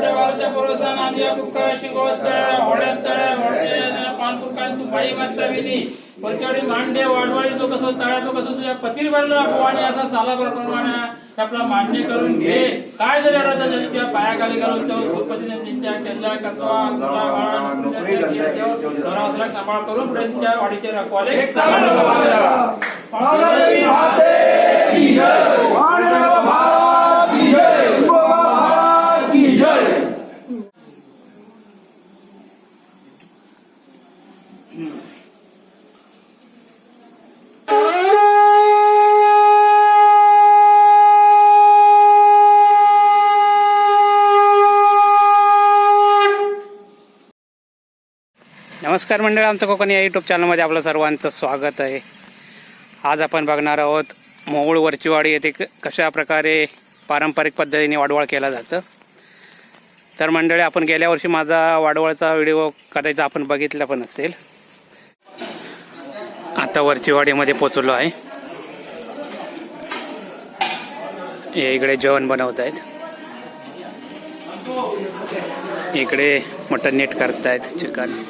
वाटे वालच्या पुरुषा नांदिया कुक्काची गोचळ्या होड्यात चळ्या वडचे पानपुरकान तू बाई मागचा विधी परच्यावडी मांडे वाडवाडी तो कसं तळ्याचं कसं तुझ्या पतीर भरला पोवाने असा साला प्रमाणे आपला मान्य करून घे. काय जरी अडचण झाली तुझ्या पायाखाली घालून तो सुपतीने त्यांच्या अंकुरा बाळा सांभाळ करून त्यांच्या वाडीचे रखवाले. नमस्कार मंडळ आमचं कोकण या युट्यूब चॅनलमध्ये आपलं सर्वांचं स्वागत आहे. आज आपण बघणार आहोत मोहोळ वरचीवाडी येथे क- कशा प्रकारे पारंपरिक पद्धतीने वाडवळ केला जातं. तर मंडळी आपण गेल्या वर्षी माझा वाडवळचा व्हिडिओ कदाचित आपण बघितला पण असेल. आता वरचीवाडीमध्ये पोचलो आहे. हे इकडे जेवण बनवत आहेत. इकडे मटन नीट करतायत चिकन.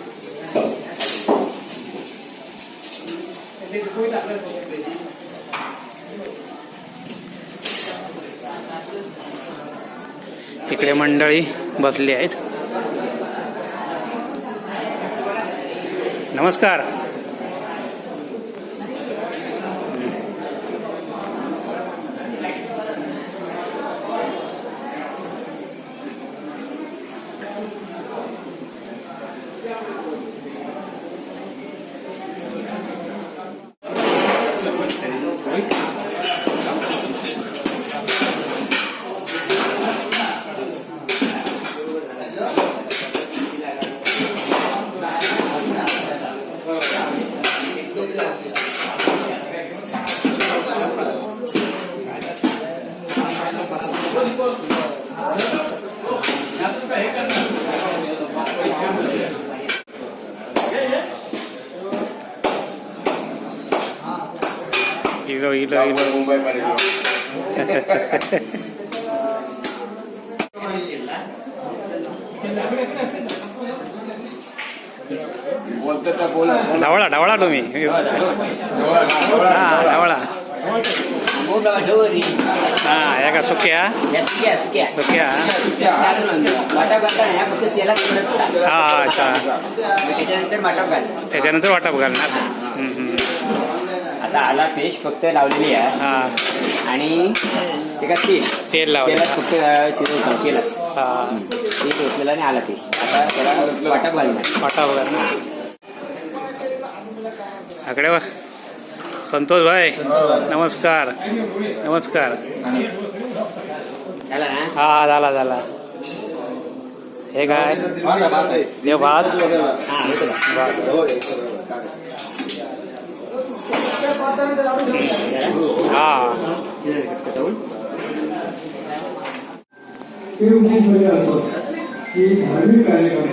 इकडे मंडळी बसली आहेत. नमस्कार. इलो इलो इलो मुंबईमध्ये बोलतो तर बोल ढवळा ढवळा तुम्ही हा ढवळा हा या का सुक्या सुक्या हा अच्छा त्याच्यानंतर माटप घाल त्याच्यानंतर वाटप घालणार हम्म, हम्म. आता आला पेश फक्त लावलेली आहे. हा. आणि ते का तेल? तेल लावलं. तेलात फक्त शिजवतो केला. हा. तेल ओतलेलं आणि आला पेश. आता त्याला वाटप घालणार वाटप घालणार आकडे वा संतोष भाई नमस्कार. नमस्कार. झाला ना? हा झाला झाला. हे काय? हे भात? हा होतो. का? हा ते उद्देश सगळे असतात की धार्मिक कार्यक्रम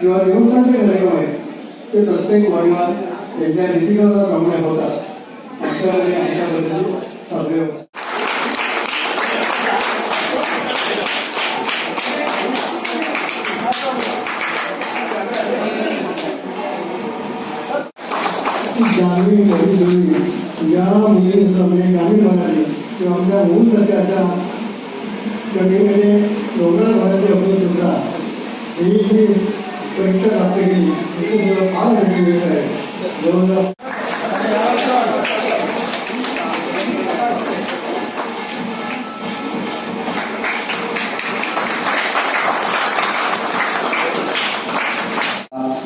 किंवा देवस्थानचे कार्यक्रम आहेत ते प्रत्येक वाडीवार त्यांच्या रीतिगताप्रमाणे होतात अशा वेळी आमच्या साजरे होतात या म्हणजे ग्रामीण भागातील किंवा आमच्या मूळ सरकारच्या जमिनीमध्ये डोंगर भागाची असून सुद्धा ही जी परीक्षा प्राप्त केली तिथे जवळ फार मोठी वेळ आहे जवळजवळ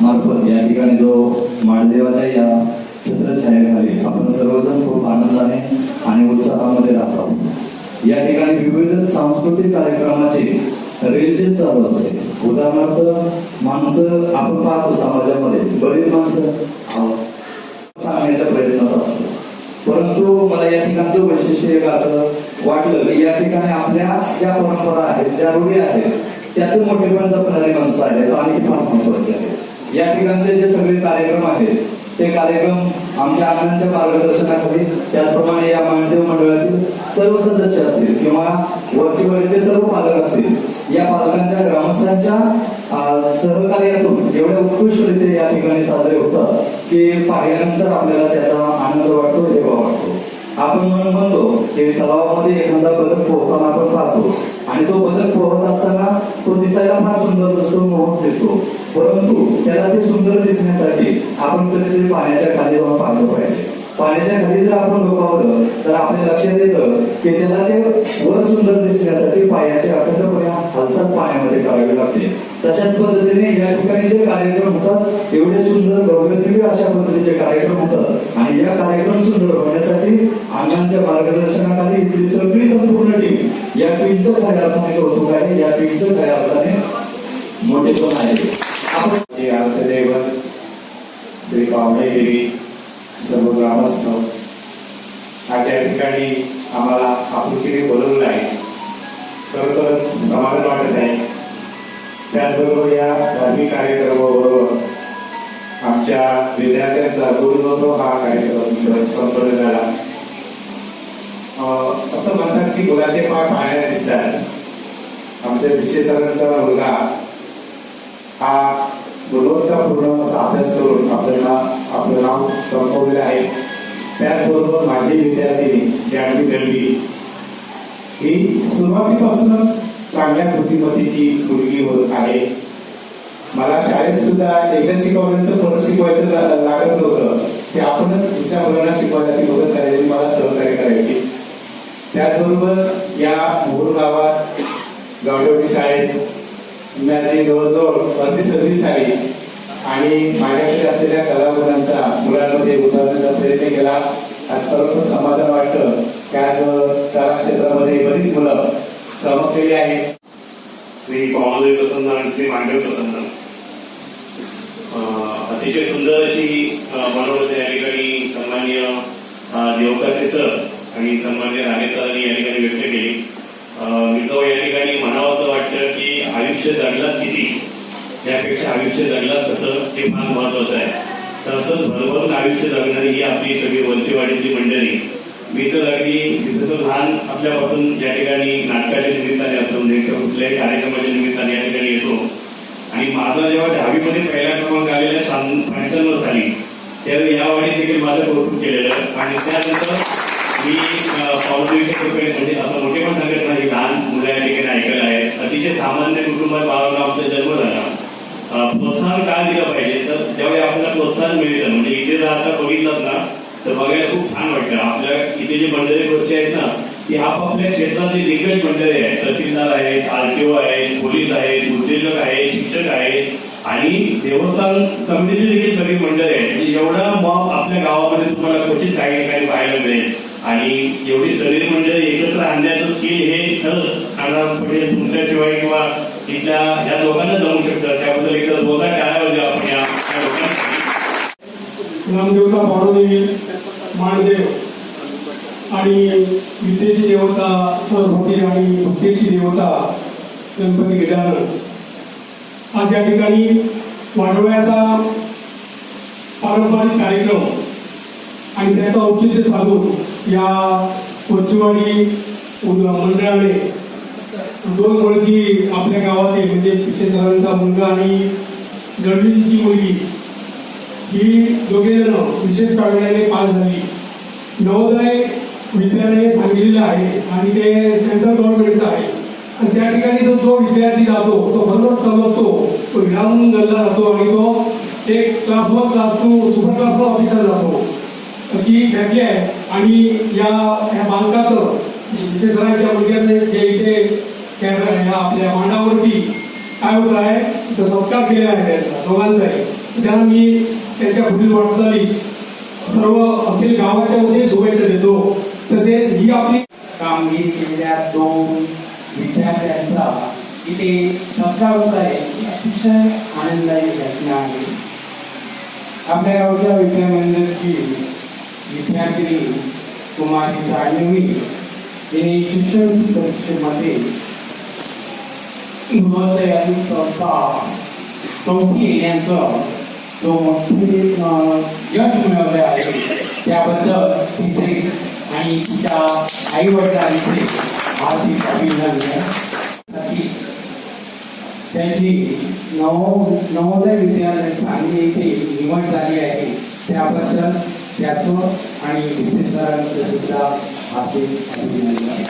मार्फत या ठिकाणी जो माळदेवाच्या या छत्रछायाखाली आपण सर्वजण खूप आनंदाने आणि उत्साहामध्ये राहतो या ठिकाणी विविध सांस्कृतिक कार्यक्रमाचे रेलचेल चालू असते. उदाहरणार्थ माणसं आपण पाहतो समाजामध्ये. बरीच माणसं सांगण्याच्या प्रयत्नात असतो परंतु मला या ठिकाणचं वैशिष्ट्य एक असं वाटलं की या ठिकाणी आपल्या ज्या परंपरा आहेत ज्या रूढी आहेत त्याचं मोठेपण जपणारी माणसं आहेत आणि फार महत्त्वाचे आहेत या ठिकाणचे जे सगळे कार्यक्रम आहेत ते कार्यक्रम आमच्या अण्णांच्या मार्गदर्शनाखाली त्याचप्रमाणे या मानदेव मंडळातील सर्व सदस्य असतील किंवा वरचे वरचे सर्व पालक असतील या पालकांच्या ग्रामस्थांच्या सहकार्यातून एवढ्या उत्कृष्टरित्या या ठिकाणी साजरे होतात की पाहिल्यानंतर आपल्याला त्याचा आनंद वाटतो देवा वाटतो. आपण म्हणून म्हणतो की तलावामध्ये एखादा पदक पोहताना आपण पाहतो आणि तो पदक पोहत असताना तो दिसायला फार सुंदर दिसतो मोहक दिसतो. परंतु त्याला ते सुंदर दिसण्यासाठी आपण कधीतरी पाण्याच्या खाली जाऊन पाहिलं पाहिजे. पाण्याच्या खाली जर आपण डोकावलं तर आपल्या लक्षात येतं की त्याला ते वर सुंदर दिसण्यासाठी पायाचे अखंडपणे हालचाल पाण्यामध्ये करावी लागते. तशाच पद्धतीने या ठिकाणी जे कार्यक्रम होतात एवढे सुंदर भव्यदिव्य अशा पद्धतीचे कार्यक्रम होतात. आणि या कार्यक्रम सुंदर होण्यासाठी अण्णांच्या मार्गदर्शनाखाली इथली सगळी संपूर्ण टीम या टीमचं खऱ्या अर्थाने कौतुक आहे? या टीमचं खऱ्या अर्थाने मोठेपण आहे सुरुवातीपासूनच चांगल्या बुद्धिमत्तेची मुलगी होत आहे. मला शाळेत सुद्धा एकदा शिकवल्यानंतर परत शिकवायचं लागत नव्हतं. ते आपणच दुसऱ्या मुलांना शिकवायला ती मदत करायची मला सहकार्य करायची. त्याचबरोबर या मोहोळ गावात गावडेवाडी शाळेत माझी जवळजवळ अर्धी सर्व्हिस झाली आणि माझ्याकडे असलेल्या कलागुणांचा मुलांमध्ये उतरण्याचा प्रयत्न केला. आज खरोखर समाधान वाटतं. की आज कला क्षेत्रामध्ये बरीच मुलं चमकलेली आहेत. श्री पवानदेव प्रसन्न आणि श्री मांडव प्रसन्न. अं, अतिशय सुंदर अशी अं, मनोरथ या ठिकाणी सन्मान्य अं, देवकाते सर आणि सन्मान्य राणे सरांनी या ठिकाणी व्यक्त केली. मित्र मी तो या ठिकाणी म्हणावं असं वाटतं की आयुष्य जगलात किती? त्यापेक्षा आयुष्य जगलात कसं ते फार महत्वाचं आहे. तर असंच भरभरून आयुष्य जगणारी ही आपली सगळी वंचीवाडीची मंडळी मी तर अगदी जसं लहान असल्यापासून या ठिकाणी नाटकाच्या निमित्ताने असो किंवा कुठल्याही कार्यक्रमाच्या निमित्ताने या ठिकाणी येतो. आणि माझा जेव्हा दहावीमध्ये पहिला क्रमांक आलेला पंच्याण्णव साली त्यावेळी या वाडीत देखील माझं कौतुक केलेलं. आणि त्यानंतर मी पावसाळीच्या म्हणजे असं मोठे पण सांगत नाही लहान मुलं या ठिकाणी ऐकलं आहे अतिशय सामान्य कुटुंबात बाळाला आमचा जन्म झाला. प्रोत्साहन काय दिलं पाहिजे? तर त्यावेळी आपल्याला प्रोत्साहन मिळतं म्हणजे इथे जर आता बघितलं ना तर बघायला खूप छान वाटतं. आपल्या इथे जे मंडळी गोष्टी आहेत ना ती आपापल्या क्षेत्रातले दिग्गज मंडळी आहेत तहसीलदार आहेत आरटीओ आहेत पोलीस आहेत उद्योजक आहेत शिक्षक आहेत आणि देवस्थान कमिटीची देखील सगळी मंडळी आहेत. म्हणजे एवढा मॉब आपल्या गावामध्ये तुम्हाला क्वचित काही ठिकाणी पाहायला मिळेल. आणि एवढी सगळी मंडळी एकत्र आणण्याचं स्किल हे खरंच आणा पटेल तुमच्याशिवाय किंवा तिथल्या या लोकांना जाऊ शकतात. त्याबद्दल एकदा बोलता काय पाहिजे आपण या नामदेवता पाडोदेवी माणदेव आणि विद्येची देवता सरस्वती आणि भक्तीची देवता गणपती गजानन आज या ठिकाणी वाढवण्याचा पारंपरिक कार्यक्रम आणि त्याचं औचित्य साधून या कोचिवाडी मंडळाने दोन मुलगी आपल्या गावातील म्हणजे पिशे सरांचा मुलगा आणि गडविजीची मुलगी. ही दोघे जण विशेष प्रावीण्याने पास झाली. नवोदय विद्यालय सांगितलेलं आहे आणि ते सेंट्रल गव्हर्नमेंटचं आहे. आणि त्या ठिकाणी जो जो विद्यार्थी जातो तो बरोबर चमकतो तो विरामून गल्ला जातो आणि तो एक class one class two super class one officer जातो. अशी फॅमिली आहे. आणि या या बालकाचं विशेष सरांच्या मुलग्याचे जे इथे कॅमेरा ह्या आपल्या मांडावरती काय होत आहे? तो सत्कार केलेला आहे त्यांचा दोघांचाही. त्यांना मी त्यांच्या पुढील वाटचाली सर्व अखिल गावाच्या मध्ये शुभेच्छा देतो. तसेच ही आपली कामगिरी केलेल्या दोन विद्यार्थ्यांचा इथे सत्कार होत आहे. अतिशय आनंदाची घटना आहे. आपल्या गावच्या विद्यामंडळची विद्यार्थिनी कुमारी जाणवी यांनी शिक्षण परीक्षेमध्ये गुणवत्ता संस्था चौथी जो मोठे यश मिळवले आहे त्याबद्दल तिचे आणि तिच्या आई वडिलांचे हार्दिक अभिनंदन त्यांची नवो नवोदय विद्यालय सांगली येथे निवड झाली आहे त्याबद्दल त्याचं आणि विशेष सरांचं सुद्धा हार्दिक अभिनंदन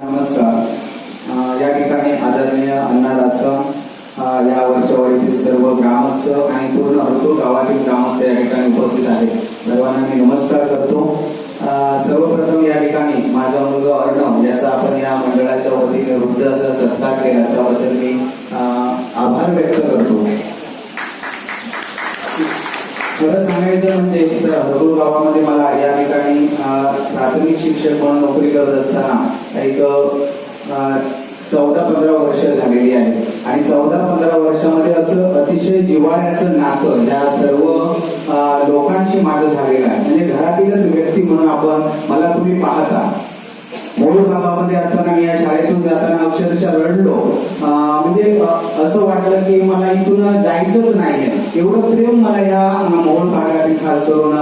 नमस्कार. या ठिकाणी आदरणीय अण्णा दासम या वरच्यावाडीतील सर्व ग्रामस्थ आणि पूर्ण हरतूर गावातील ग्रामस्थ या ठिकाणी उपस्थित आहेत. सर्वांना मी नमस्कार करतो. सर्वप्रथम या ठिकाणी माझा मुलगा अर्णव याचा आपण या मंडळाच्या वतीने वृद्ध असा सत्कार केला त्याबद्दल मी आभार व्यक्त करतो. खरं सांगायचं म्हणजे तर हरकुळ गावामध्ये मला या ठिकाणी प्राथमिक शिक्षक म्हणून नोकरी करत असताना एक चौदा पंधरा वर्ष झालेली आहे. आणि चौदा पंधरा वर्षामध्ये अत- अतिशय जिव्हाळ्याचं नातं या सर्व लोकांशी माझं झालेलं आहे. म्हणजे घरातीलच व्यक्ती म्हणून आपण मला तुम्ही पाहता. मूळ गावामध्ये असताना मी या शाळेतून जाताना अक्षरशः रडलो. म्हणजे असं वाटलं की मला इथून जायचंच नाही एवढं प्रेम मला या मोहोळ भागातील खास करून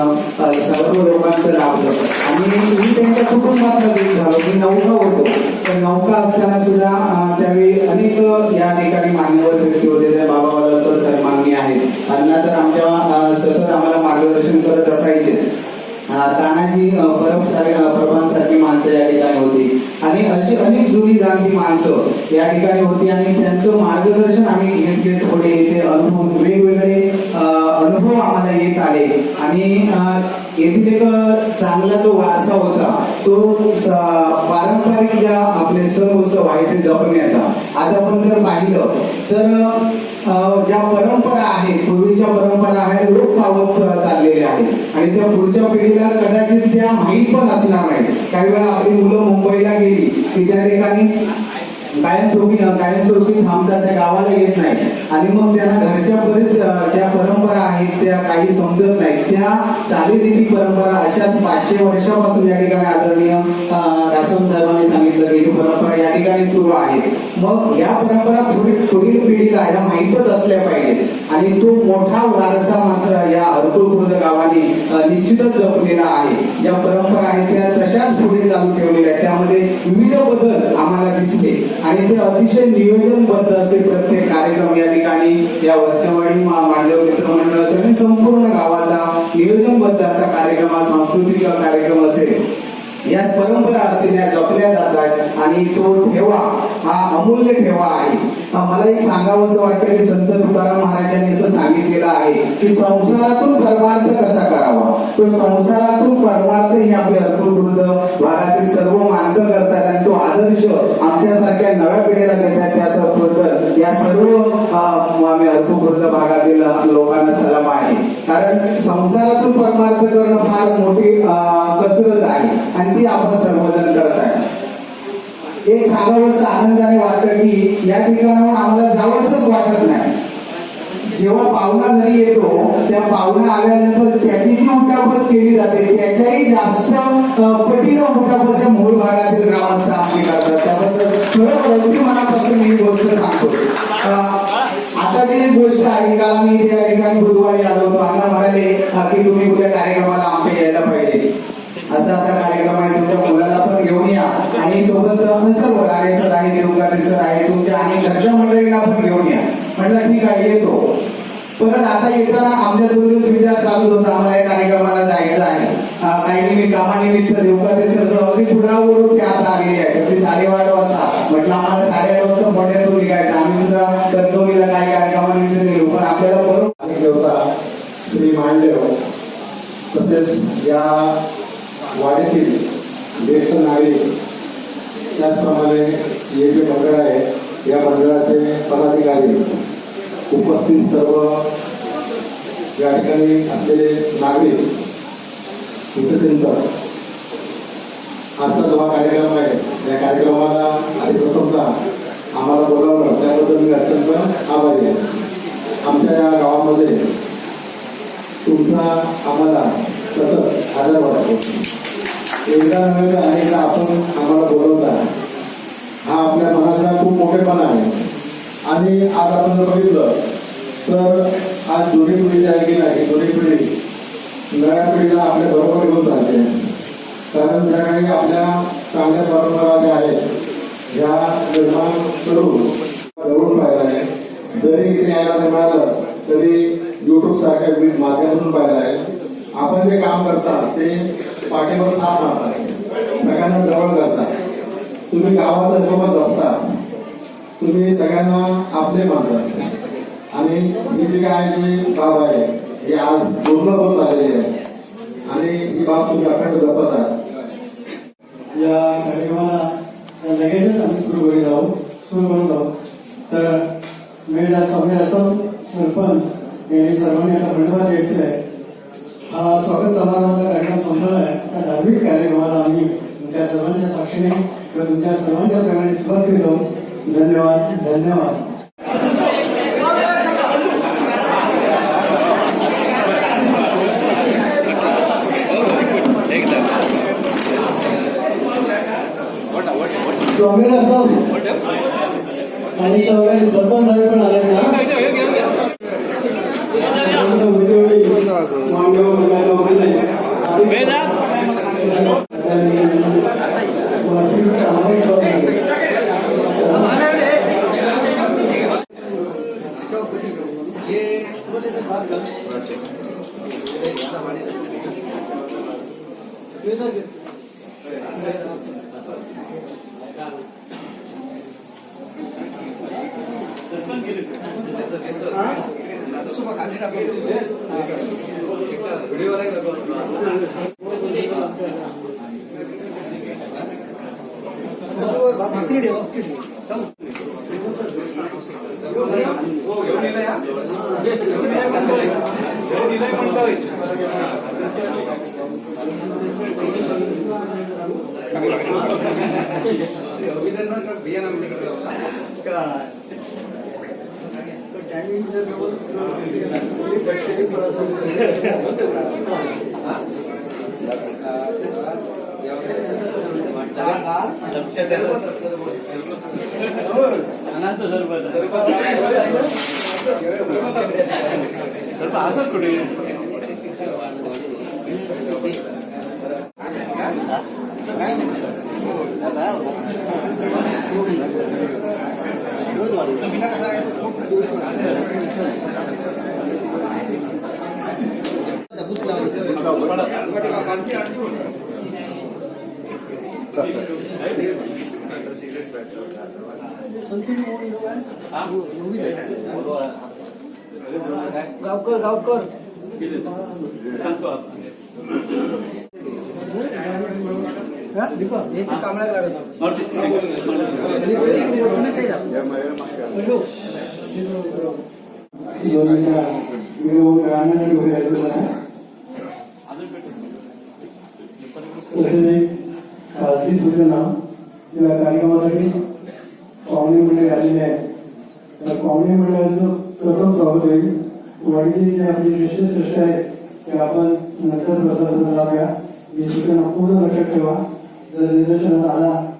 सर्व लोकांचं लाभलं. आणि मी त्यांच्या कुटुंबातला देश झालो. मी नौका होतो. तर नौका असताना सुद्धा त्यावेळी अनेक या ठिकाणी मान्यवर व्यक्ती होते. त्या बाबा वडलकर सन्माननीय आहेत. त्यांना तर आमच्या सतत आम्हाला मार्गदर्शन करत असायचे. तानाजी अं, परबांसारखी माणसं या ठिकाणी होती. आणि अशी अनेक जुनी जाणती माणसं या ठिकाणी होती आणि त्यांचं मार्गदर्शन आम्ही घेत घेत थोडे ते अनुभव वेगवेगळे अनुभव आम्हाला येत आले. आणि येथील एक चांगला जो वारसा होता तो पारंपरिक ज्या आपले सण उत्सव आहे ते जपण्याचा. आज आपण जर पाहिलं तर ज्या परंपरा आहेत पूर्वीच्या परंपरा आहे लोक पावत चाललेले आहेत. आणि त्या पुढच्या पिढीला कदाचित त्या माहीत पण असणार नाही काही वेळा आपली मुलं मुंबईला गेली की त्या ठिकाणी कायमस्वरूपी कायमस्वरूपी थांबतात त्या गावाला येत नाही आणि मग त्यांना घरच्या बरेच ज्या परंपरा आहेत त्या काही समजत नाही त्या चालीरीती परंपरा अशा पाचशे वर्षापासून या ठिकाणी आदरणीय रासम साहेबांनी सांगितलं की परंपरा या ठिकाणी सुरू आहे. मग या परंपरा पुढील पुढील पिढीला या माहीतच असल्या पाहिजेत. आणि तो मोठा वारसा मात्र या हरकुळ खुर्द गावाने निश्चितच जपलेला आहे. ज्या परंपरा आहेत त्या आणि ते अतिशय नियोजनबद्ध असे प्रत्येक कार्यक्रम या ठिकाणी या वर्षवाडी मांडव मित्रमंडळ असेल आणि संपूर्ण गावाचा नियोजनबद्ध असा कार्यक्रम हा सांस्कृतिक कार्यक्रम असेल. या परंपरा असतील या जपल्या जातात आणि तो ठेवा हा अमूल्य ठेवा आहे. मला एक सांगावं असं वाटतं की संत तुकाराम महाराजांनी असं सांगितलेलं आहे की संसारातून परमार्थ कसा करावा? तो संसारातून परमार्थ ही आपले अर्थवृद्ध भागातील सर्व माणसं करतात आणि तो आदर्श आमच्यासारख्या नव्या पिढीला देतात. त्याबद्दल या सर्व आम्ही अर्थवृद्ध भागातील लोकांना सलाम आहे. कारण संसारातून परमार्थ करणं फार मोठी कसरत आहे आणि ती आपण सर्वजण करत आहे. एक सांगावंसं आनंदाने वाटतं की या ठिकाणाहून आम्हाला जावंसच वाटत नाही. जेव्हा पाहुणा घरी येतो त्या पाहुणा आल्यानंतर त्याची जी उठापस केली जाते त्याच्याही जास्त पटीनं उठापस या मूळ भागातील ग्रामस्थ करतात. त्याबद्दल खरं अगदी मनापासून मी ही गोष्ट सांगतो. आता जी गोष्ट आहे काल मी त्या ठिकाणी बुधवारी आलो होतो. अण्णा म्हणाले की तुम्ही उद्या कार्यक्रमाला आमच्या यायला पाहिजे असा असा कार्यक्रम आहे तुमच्या मुलाला पण घेऊन या आणि सोबत सर सर्व सर आहे देवकारे सर आहे तुमच्या आणि घरच्या मंडळींना पण घेऊन या. म्हटलं ठीक आहे येतो. परत आता येताना आमच्या दोन दिवस विचार चालू होता आम्हाला या कार्यक्रमाला जायचं आहे. काही निमित्त कामानिमित्त देवकारे सर अगदी पुढावरून ते आता आलेले आहेत. अगदी साडेआठ वाजता. म्हटलं आम्हाला साडेआठ वाजता मोठ्यातून निघायचं. आम्ही सुद्धा कणकवलीला काही कार्यक्रमानिमित्त निघू पण आपल्याला बरोबर देवता श्री मांडव तसेच या वाडीतील ज्येष्ठ नागरिक त्याचप्रमाणे हे जे मंडळ आहे या मंडळाचे पदाधिकारी उपस्थित सर्व या ठिकाणी असलेले नागरिक उपस्थित आजचा जो हा कार्यक्रम आहे या कार्यक्रमाला अधिप्रथमतः आम्हाला बोलावलं त्याबद्दल मी अत्यंत आभारी आहे. आमच्या या गावामध्ये तुमचा आम्हाला सतत आदर वाटतो. एकदा नव्हे तर अनेकदा आपण आम्हाला बोलवता हा आपल्या मनाचा खूप मोठेपणा आहे. आणि आज आपण जर बघितलं तर आज जुनी पिढी जी आहे की नाही? जुनी पिढी नव्या पिढीला आपल्या बरोबर घेऊन चालते कारण ज्या काही आपल्या चांगल्या परंपरा ज्या आहेत ह्या निर्माण करून जवळून पाहिला आहे जरी इथे यायला नाही मिळालं तरी युट्यूब सारख्या विविध माध्यमातून पाहिलं आहे आपण जे काम करता ते पाठीवर थाप राहतात सगळ्यांना जवळ करता. तुम्ही गावाचा जवळ जपता. तुम्ही सगळ्यांना आपले मानता. आणि ही जी काय जी बाब आहे हे आज पूर्ण होत आलेली आहे. आणि ही बाब तुम्ही अखंड जपत आहात. या कार्यक्रमाला लगेचच आम्ही सुरू करीत आहोत. सुरू करत आहोत तर मेळा स्वामी असो सरपंच यांनी सर्वांनी आता धन्यवाद द्यायचं आहे. स्वागत समारंभाचा कार्यक्रम संपला आहे त्या धार्मिक कार्यक्रमाला आम्ही तुमच्या सर्वांच्या साक्षीने किंवा तुमच्या सर्वांच्या प्रमाणे सुरुवात करीत धन्यवाद धन्यवाद स्वामी आणि चौघांनी सरपंच साहेब पण आले ना? くれるよ、गाण्यासाठी उभे राहायचं मला तसेच एक खासगी सूचना या कार्यक्रमासाठी पाहुणे मंडळी आलेले आहे त्या पाहुणे मंडळाचं प्रथम स्वागत होईल वाडीची जी आपली शिष्यश्रेष्ठ आहे ते आपण नंतर प्रसारण लावूया. ही सूचना पूर्ण लक्षात ठेवा. जर निदर्शनात आला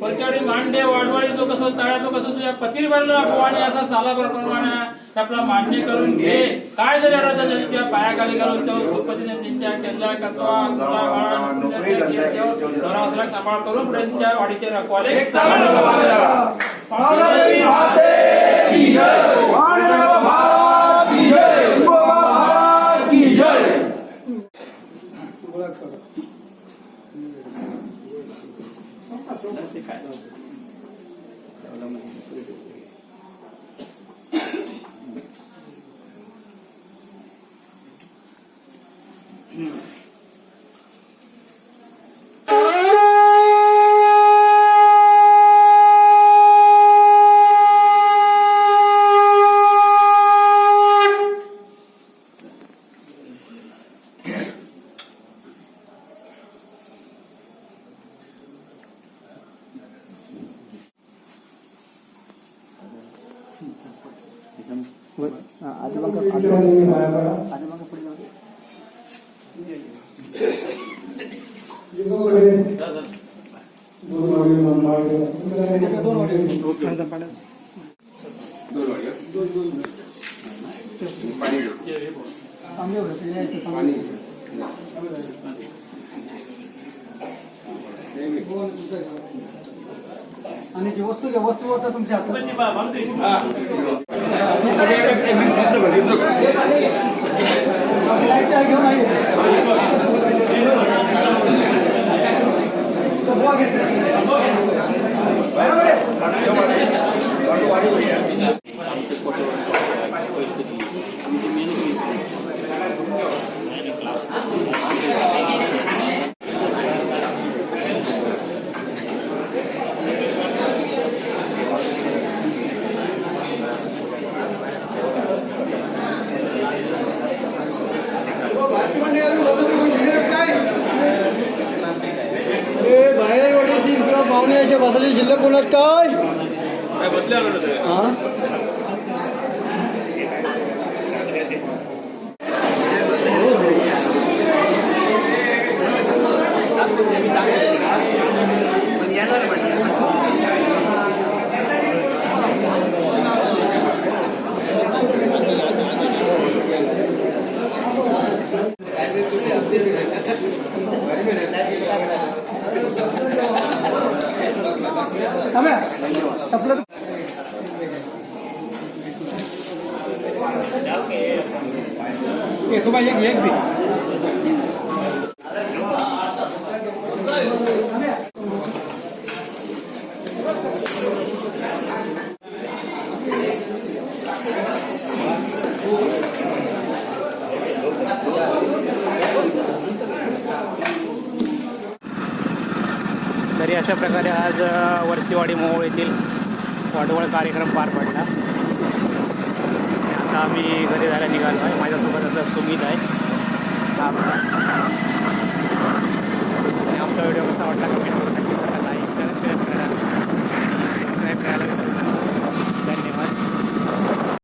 परच्यावडी मांडे वाढवाडी तो कसं तळ्या तो कसं तुझ्या पतीर भरला भवानी असा साला प्रमाणे आपला मान्य करून घे. काय जरी अडचण झाली तुझ्या पायाखाली घालून तेव्हा सुपतीने त्यांच्या केंद्रा कत्वा सांभाळ करून त्यांच्या वाडीचे रखवाले đã sẽ cãi rồi đó là mình quy định Mm-hmm. आणि जी वस्तू घ्या वस्तू होता तुमच्या हातात. घेऊन आहे. पाहुणे असे बसले शिल्लक कोणात एक दे। तरी अशा प्रकारे आज वरतीवाडी मोहोळ येथील वाढवळ कार्यक्रम पार पडला. आम्ही घरी जायला निघालो आहे. माझ्यासोबत आता सुमित आहे. आणि आमचा व्हिडिओ कसा वाटला कमेंट करून